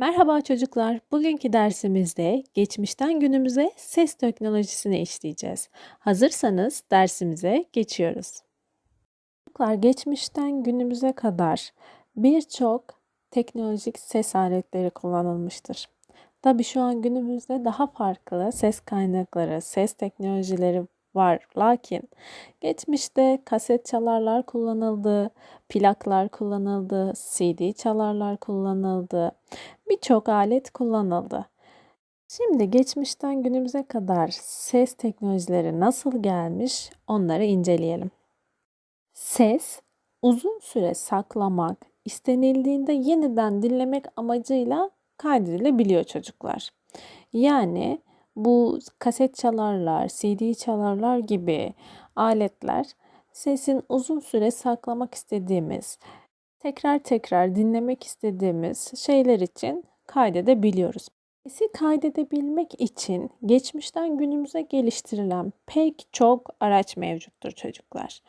Merhaba çocuklar. Bugünkü dersimizde geçmişten günümüze ses teknolojisini işleyeceğiz. Hazırsanız dersimize geçiyoruz. Çocuklar geçmişten günümüze kadar birçok teknolojik ses aletleri kullanılmıştır. Tabii şu an günümüzde daha farklı ses kaynakları, ses teknolojileri var. Lakin geçmişte kaset çalarlar kullanıldı, plaklar kullanıldı, CD çalarlar kullanıldı. Birçok alet kullanıldı. Şimdi geçmişten günümüze kadar ses teknolojileri nasıl gelmiş onları inceleyelim. Ses uzun süre saklamak, istenildiğinde yeniden dinlemek amacıyla kaydedilebiliyor çocuklar. Yani bu kaset çalarlar, CD çalarlar gibi aletler sesin uzun süre saklamak istediğimiz, tekrar tekrar dinlemek istediğimiz şeyler için kaydedebiliyoruz. Sesi kaydedebilmek için geçmişten günümüze geliştirilen pek çok araç mevcuttur çocuklar.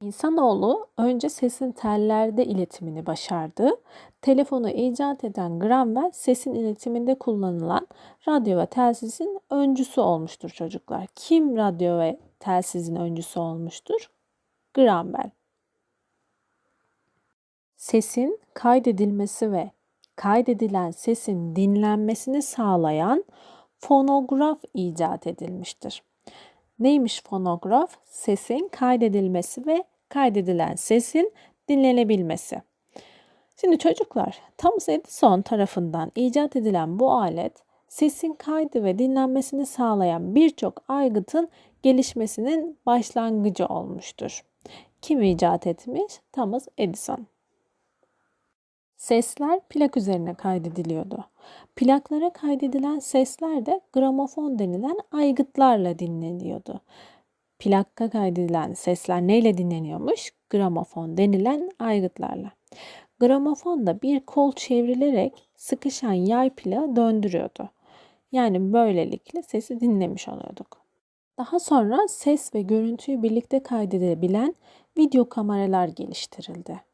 İnsanoğlu önce sesin tellerde iletimini başardı. Telefonu icat eden Graham Bell sesin iletiminde kullanılan radyo ve telsizin öncüsü olmuştur çocuklar. Kim radyo ve telsizin öncüsü olmuştur? Graham Bell. Sesin kaydedilmesi ve kaydedilen sesin dinlenmesini sağlayan fonograf icat edilmiştir. Neymiş fonograf? Sesin kaydedilmesi ve kaydedilen sesin dinlenebilmesi. Şimdi çocuklar, Thomas Edison tarafından icat edilen bu alet sesin kaydı ve dinlenmesini sağlayan birçok aygıtın gelişmesinin başlangıcı olmuştur. Kim icat etmiş? Thomas Edison. Sesler plak üzerine kaydediliyordu. Plaklara kaydedilen sesler de gramofon denilen aygıtlarla dinleniyordu. Plakka kaydedilen sesler neyle dinleniyormuş? Gramofon denilen aygıtlarla. Gramofon da bir kol çevrilerek sıkışan yay plağı döndürüyordu. Yani böylelikle sesi dinlemiş oluyorduk. Daha sonra ses ve görüntüyü birlikte kaydedebilen video kameralar geliştirildi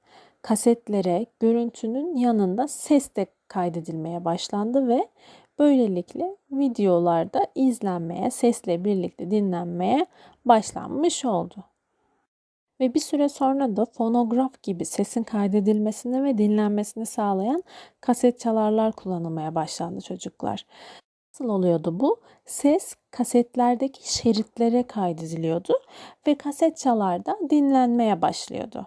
kasetlere görüntünün yanında ses de kaydedilmeye başlandı ve böylelikle videolarda izlenmeye, sesle birlikte dinlenmeye başlanmış oldu. Ve bir süre sonra da fonograf gibi sesin kaydedilmesini ve dinlenmesini sağlayan kaset çalarlar kullanılmaya başlandı çocuklar. Nasıl oluyordu bu? Ses kasetlerdeki şeritlere kaydediliyordu ve kaset çalarda dinlenmeye başlıyordu.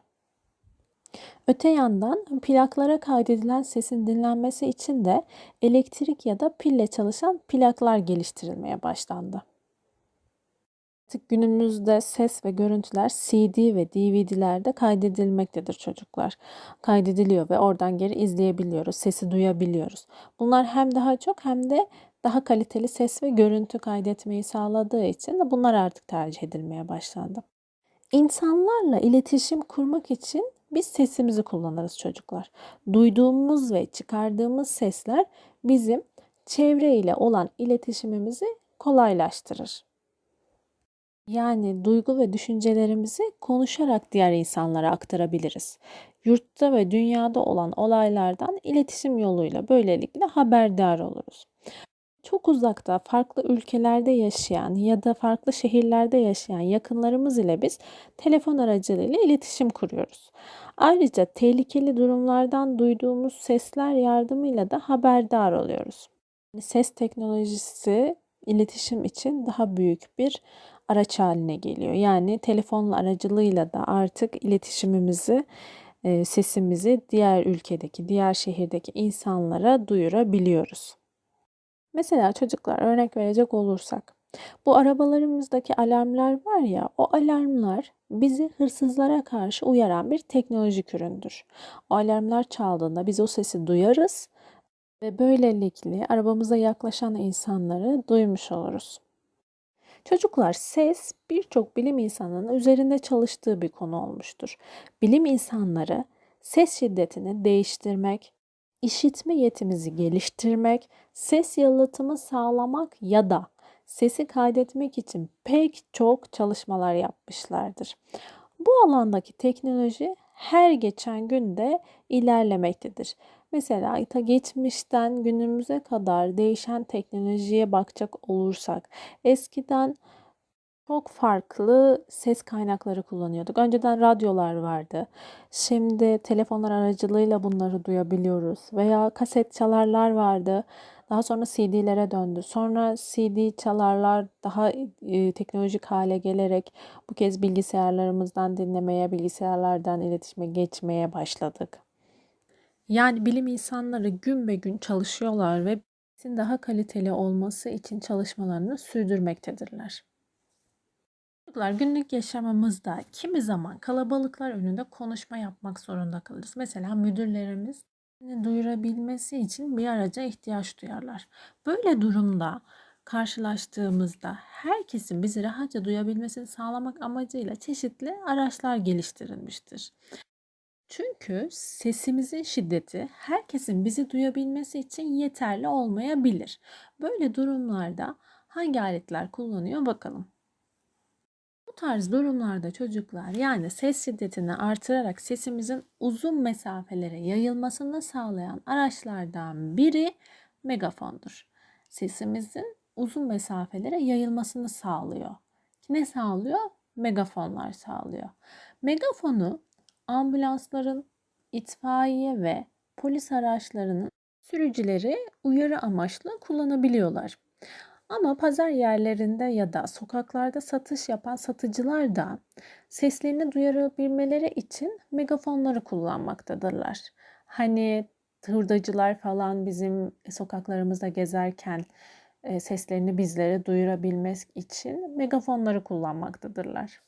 Öte yandan plaklara kaydedilen sesin dinlenmesi için de elektrik ya da pille çalışan plaklar geliştirilmeye başlandı. Artık günümüzde ses ve görüntüler CD ve DVD'lerde kaydedilmektedir çocuklar. Kaydediliyor ve oradan geri izleyebiliyoruz, sesi duyabiliyoruz. Bunlar hem daha çok hem de daha kaliteli ses ve görüntü kaydetmeyi sağladığı için de bunlar artık tercih edilmeye başlandı. İnsanlarla iletişim kurmak için biz sesimizi kullanırız çocuklar. Duyduğumuz ve çıkardığımız sesler bizim çevre ile olan iletişimimizi kolaylaştırır. Yani duygu ve düşüncelerimizi konuşarak diğer insanlara aktarabiliriz. Yurtta ve dünyada olan olaylardan iletişim yoluyla böylelikle haberdar oluruz çok uzakta farklı ülkelerde yaşayan ya da farklı şehirlerde yaşayan yakınlarımız ile biz telefon aracılığıyla iletişim kuruyoruz. Ayrıca tehlikeli durumlardan duyduğumuz sesler yardımıyla da haberdar oluyoruz. Ses teknolojisi iletişim için daha büyük bir araç haline geliyor. Yani telefonla aracılığıyla da artık iletişimimizi, e, sesimizi diğer ülkedeki, diğer şehirdeki insanlara duyurabiliyoruz. Mesela çocuklar örnek verecek olursak bu arabalarımızdaki alarmlar var ya o alarmlar bizi hırsızlara karşı uyaran bir teknolojik üründür. O alarmlar çaldığında biz o sesi duyarız ve böylelikle arabamıza yaklaşan insanları duymuş oluruz. Çocuklar ses birçok bilim insanının üzerinde çalıştığı bir konu olmuştur. Bilim insanları ses şiddetini değiştirmek, işitme yetimizi geliştirmek, ses yalıtımı sağlamak ya da sesi kaydetmek için pek çok çalışmalar yapmışlardır. Bu alandaki teknoloji her geçen günde ilerlemektedir. Mesela ta geçmişten günümüze kadar değişen teknolojiye bakacak olursak eskiden çok farklı ses kaynakları kullanıyorduk. Önceden radyolar vardı. Şimdi telefonlar aracılığıyla bunları duyabiliyoruz. Veya kaset çalarlar vardı. Daha sonra CD'lere döndü. Sonra CD çalarlar daha e, teknolojik hale gelerek bu kez bilgisayarlarımızdan dinlemeye, bilgisayarlardan iletişime geçmeye başladık. Yani bilim insanları gün be gün çalışıyorlar ve daha kaliteli olması için çalışmalarını sürdürmektedirler. Çocuklar günlük yaşamımızda kimi zaman kalabalıklar önünde konuşma yapmak zorunda kalırız. Mesela müdürlerimiz duyurabilmesi için bir araca ihtiyaç duyarlar. Böyle durumda karşılaştığımızda herkesin bizi rahatça duyabilmesini sağlamak amacıyla çeşitli araçlar geliştirilmiştir. Çünkü sesimizin şiddeti herkesin bizi duyabilmesi için yeterli olmayabilir. Böyle durumlarda hangi aletler kullanıyor bakalım. Tarz durumlarda çocuklar yani ses şiddetini artırarak sesimizin uzun mesafelere yayılmasını sağlayan araçlardan biri megafondur. Sesimizin uzun mesafelere yayılmasını sağlıyor. Ne sağlıyor? Megafonlar sağlıyor. Megafonu ambulansların, itfaiye ve polis araçlarının sürücüleri uyarı amaçlı kullanabiliyorlar. Ama pazar yerlerinde ya da sokaklarda satış yapan satıcılar da seslerini duyurabilmeleri için megafonları kullanmaktadırlar. Hani hurdacılar falan bizim sokaklarımızda gezerken e, seslerini bizlere duyurabilmek için megafonları kullanmaktadırlar.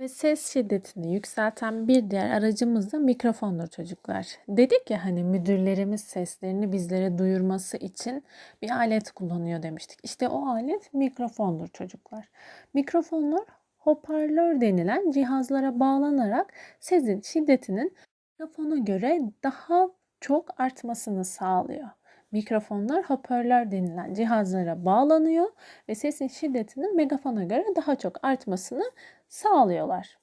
Ve ses şiddetini yükselten bir diğer aracımız da mikrofondur çocuklar. Dedik ya hani müdürlerimiz seslerini bizlere duyurması için bir alet kullanıyor demiştik. İşte o alet mikrofondur çocuklar. Mikrofonlar hoparlör denilen cihazlara bağlanarak sesin şiddetinin mikrofona göre daha çok artmasını sağlıyor. Mikrofonlar hoparlör denilen cihazlara bağlanıyor ve sesin şiddetinin megafona göre daha çok artmasını sağlıyorlar.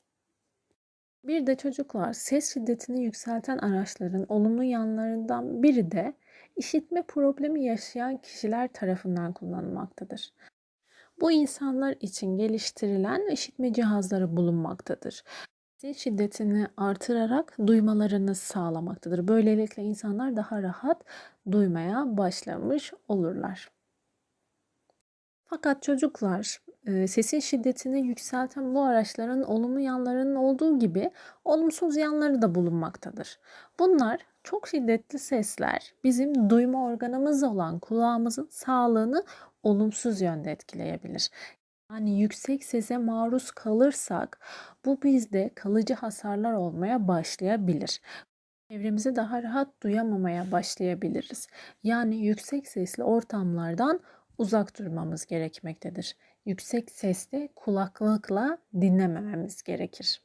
Bir de çocuklar ses şiddetini yükselten araçların olumlu yanlarından biri de işitme problemi yaşayan kişiler tarafından kullanılmaktadır. Bu insanlar için geliştirilen işitme cihazları bulunmaktadır. Ses şiddetini artırarak duymalarını sağlamaktadır. Böylelikle insanlar daha rahat duymaya başlamış olurlar. Fakat çocuklar sesin şiddetini yükselten bu araçların olumlu yanlarının olduğu gibi olumsuz yanları da bulunmaktadır. Bunlar çok şiddetli sesler bizim duyma organımız olan kulağımızın sağlığını olumsuz yönde etkileyebilir. Yani yüksek sese maruz kalırsak bu bizde kalıcı hasarlar olmaya başlayabilir. Çevremizi daha rahat duyamamaya başlayabiliriz. Yani yüksek sesli ortamlardan uzak durmamız gerekmektedir. Yüksek sesli kulaklıkla dinlemememiz gerekir.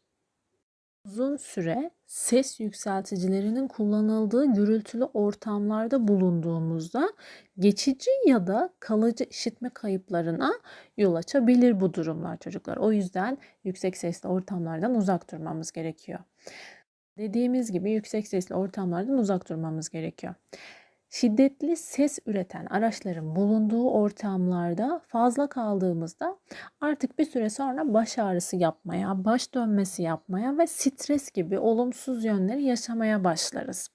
Uzun süre ses yükselticilerinin kullanıldığı gürültülü ortamlarda bulunduğumuzda geçici ya da kalıcı işitme kayıplarına yol açabilir bu durumlar çocuklar. O yüzden yüksek sesli ortamlardan uzak durmamız gerekiyor. Dediğimiz gibi yüksek sesli ortamlardan uzak durmamız gerekiyor. Şiddetli ses üreten araçların bulunduğu ortamlarda fazla kaldığımızda artık bir süre sonra baş ağrısı yapmaya, baş dönmesi yapmaya ve stres gibi olumsuz yönleri yaşamaya başlarız.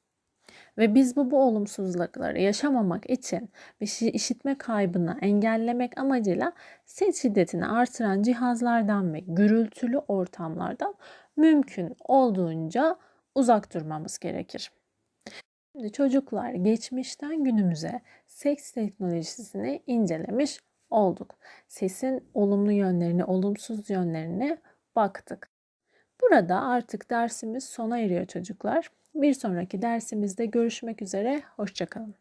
Ve biz bu, bu olumsuzlukları yaşamamak için ve işitme kaybını engellemek amacıyla ses şiddetini artıran cihazlardan ve gürültülü ortamlardan mümkün olduğunca uzak durmamız gerekir. Şimdi çocuklar geçmişten günümüze seks teknolojisini incelemiş olduk. Sesin olumlu yönlerini, olumsuz yönlerine baktık. Burada artık dersimiz sona eriyor çocuklar. Bir sonraki dersimizde görüşmek üzere. Hoşçakalın.